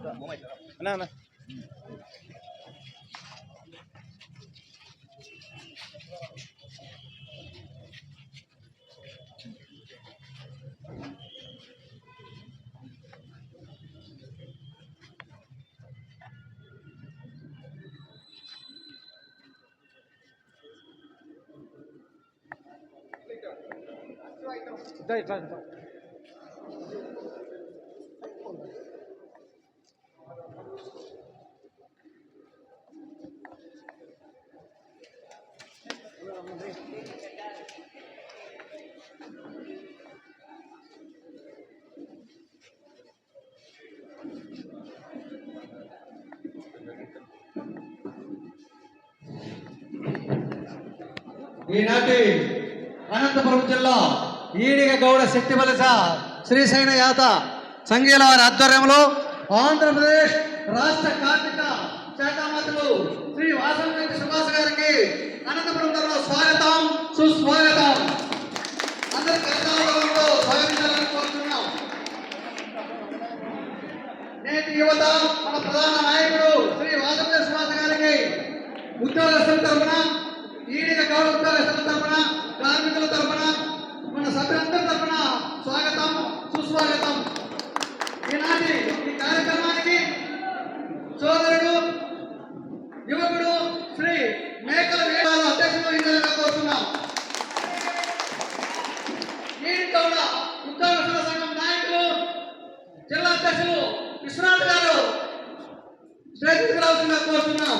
அண்ணா அண்ணா Dai, dai, dai. ఈనాటి అనంతపురం జిల్లా ఈడిగ గౌడ శక్తి బలస శ్రీశైన యాత సంఘీల వారి ఆధ్వర్యంలో ఆంధ్రప్రదేశ్ రాష్ట్ర కార్మిక శాఖ మంత్రులు శ్రీ వాసంతి సుభాష్ గారికి అనంతపురం జిల్లా స్వాగతం సుస్వాగతం. అందరి కర్తావరంలో స్వాగతించాలని కోరుతున్నాం. నేటి యువత మన ప్రధాన నాయకుడు శ్రీ వాసంతి సుభాష్ గారికి ఉద్యోగస్తుల తరఫున ఈడిగ ఉద్యోగస్తుల తరఫున కార్మికుల తరఫున మన సభ్యులందరి తరఫున స్వాగతం సుస్వాగతం. ఈనాటి ఈ కార్యక్రమానికి సోదరుడు యువకుడు శ్రీ మేకల వేదాల అధ్యక్షుడు వహించాలని కోరుతున్నాం. ఈడి ఉద్యోగస్తుల సంఘం నాయకులు జిల్లా అధ్యక్షులు విశ్వనాథ్ గారు స్టేజ్కి రావాల్సిందిగా కోరుతున్నాం.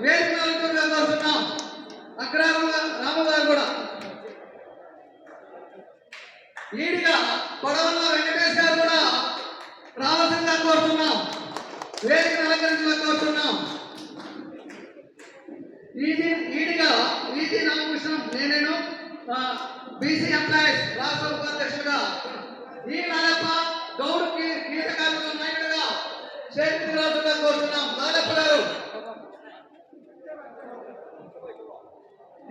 వేదిక అలంకరణగా కోరుతున్నాం. అగ్రహారం రాము కూడా ఈడిగా కొడవల్ల వెంకటేష్ గారు కూడా రావాల్సిందిగా కోరుతున్నాం వేదిక అలంకరించగా కోరుతున్నాం E G Idiga E G Ramakrishnam నేనేను BC employees రాష్ట్ర ఉపాధ్యక్షుడుగా ఈ నాయప్ప గౌడ్కి గీత కార్మికుల నాయకుడిగా చేతి రాజుగా కోరుతున్నాం నాయప్ప గారు.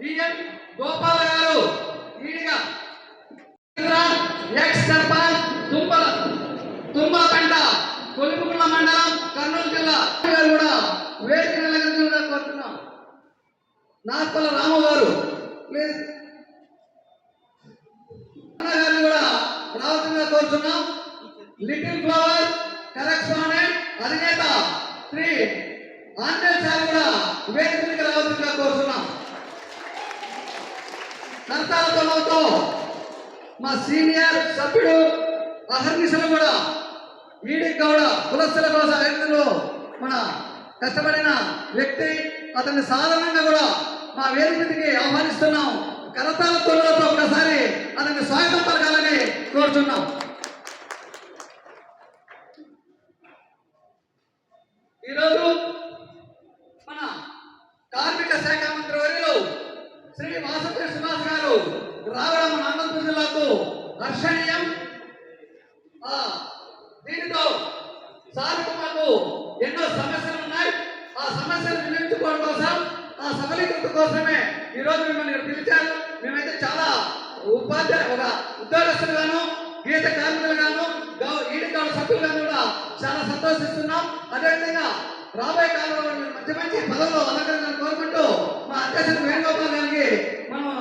ఈఎన్ గోపాల గారు. ఈడిగా ఎక్స్ సర్పంచ్ తుమ్మల తుమ్మలపేంట కొలిపుకుల మండలం కర్నూలు జిల్లా. గారు కూడా వేదిక నిలకరించగా కోరుతున్నాం. నార్పల రాము గారు ప్లీజ్. గారిని కూడా రావాల్సిందిగా కోరుతున్నాం. లిటిల్ ఫ్లవర్ కరెస్పాండెంట్ అధినేత శ్రీ ఆంజనేయ సార్ కూడా వేదిక మీద రావాల్సిందిగా కోరుతున్నాం. కర్తాలతో మా సీనియర్ సభ్యుడు అహర్నిశలు కూడా ఈడి గౌడ కులస్తుల కోసం రైతులు మన కష్టపడిన వ్యక్తి అతన్ని సాధారణంగా కూడా మా వేదికకి ఆహ్వానిస్తున్నాం. కరతాల తొలతో ఒకసారి అతన్ని స్వాగతం పలకాలని కోరుతున్నాం. ఈరోజు మన కార్మిక శాఖ మంత్రి వర్యులు శ్రీ వాసంతి సుభాష్ గారు రావడం మన మనకు జిల్లాకు ఆ, దీనితో సార్కు మాకు ఎన్నో సమస్యలు ఉన్నాయి. ఆ సమస్యలు నిర్ణయించుకోవడం కోసం ఆ సఫలీకృత కోసమే ఈరోజు మిమ్మల్ని పిలిచారు. మేమైతే చాలా ఉపాధ్యాయ ఒక ఉద్యోగస్తులుగాను గీత కార్మికులుగాను గౌ- ఈడి గౌడ సభ్యులుగాను కూడా చాలా సంతోషిస్తున్నాం. అదేవిధంగా రాబోయే కాలంలో మంచి మంచి పదవులు అలంకరించాలని కోరుకుంటూ మా అధ్యక్షుడు వేణుగోపాల్ గారికి మనం